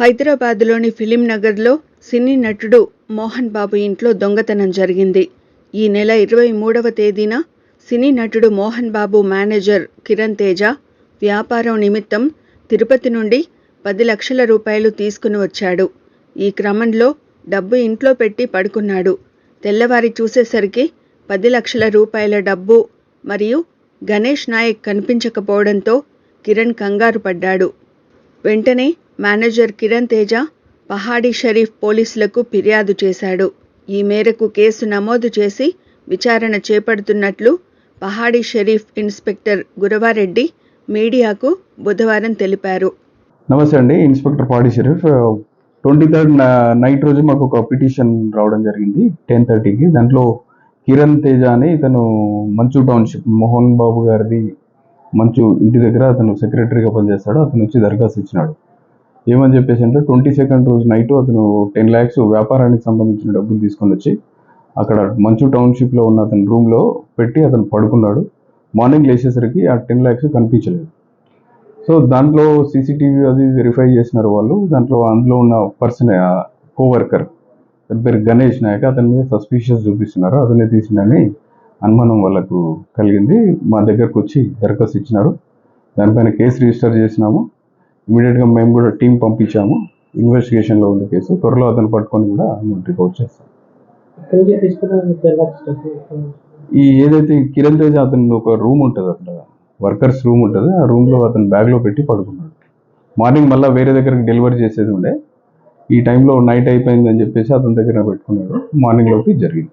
హైదరాబాద్లోని నగర్లో సినీ నటుడు మోహన్ బాబు ఇంట్లో దొంగతనం జరిగింది ఈ నెల ఇరవై మూడవ తేదీన సినీ నటుడు మోహన్ బాబు మేనేజర్ కిరణ్ తేజ వ్యాపారం నిమిత్తం తిరుపతి నుండి పది లక్షల రూపాయలు తీసుకుని వచ్చాడు ఈ క్రమంలో డబ్బు ఇంట్లో పెట్టి పడుకున్నాడు తెల్లవారి చూసేసరికి పది లక్షల రూపాయల డబ్బు మరియు గణేష్ నాయక్ కనిపించకపోవడంతో కిరణ్ కంగారు పడ్డాడు వెంటనే మేనేజర్ కిరణ్ తేజ పహాడీ షరీఫ్ పోలీసులకు ఫిర్యాదు చేశాడు ఈ మేరకు కేసు నమోదు చేసి విచారణ చేపడుతున్నట్లు పహాడీ షరీఫ్ ఇన్స్పెక్టర్ గురవారెడ్డి మీడియాకు బుధవారం తెలిపారు నమస్తే అండి ఇన్స్పెక్టర్ పాడి షరీఫ్ ట్వంటీ థర్డ్ నైట్ రోజు మాకు ఒక పిటిషన్ రావడం జరిగింది టెన్ థర్టీకి దాంట్లో కిరణ్ తేజ అని ఇతను మంచు టౌన్షిప్ మోహన్ బాబు గారిది మంచు ఇంటి దగ్గర అతను సెక్రటరీగా పనిచేస్తాడు అతను వచ్చి దరఖాస్తు ఇచ్చినాడు ఏమని చెప్పేసి అంటే ట్వంటీ సెకండ్ రోజు నైట్ అతను టెన్ ల్యాక్స్ వ్యాపారానికి సంబంధించిన డబ్బులు తీసుకొని వచ్చి అక్కడ మంచు టౌన్షిప్లో ఉన్న అతని రూమ్లో పెట్టి అతను పడుకున్నాడు మార్నింగ్ లేచేసరికి ఆ టెన్ ల్యాక్స్ కనిపించలేదు సో దాంట్లో సీసీటీవీ అది వెరిఫై చేసినారు వాళ్ళు దాంట్లో అందులో ఉన్న పర్సన్ కోవర్కర్ పేరు గణేష్ నాయక్ అతని మీద సస్పీషియస్ చూపిస్తున్నారు అతనే తీసిందని అనుమానం వాళ్ళకు కలిగింది మా దగ్గరకు వచ్చి దరఖాస్తు ఇచ్చినారు దానిపైన కేసు రిజిస్టర్ చేసినాము ఇమీడియట్గా మేము కూడా టీం పంపించాము ఇన్వెస్టిగేషన్లో ఉన్న కేసు త్వరలో అతను పట్టుకొని కూడా అమౌంట్ రికవర్ చేస్తాం ఈ ఏదైతే కిరణ్ తేజ అతని ఒక రూమ్ ఉంటుంది అక్కడ వర్కర్స్ రూమ్ ఉంటుంది ఆ రూమ్లో అతను బ్యాగ్లో పెట్టి పడుకున్నాడు మార్నింగ్ మళ్ళీ వేరే దగ్గరికి డెలివరీ చేసేది ఉండే ఈ టైంలో నైట్ అయిపోయిందని చెప్పేసి అతని దగ్గర పెట్టుకున్నాడు మార్నింగ్ లోపు జరిగింది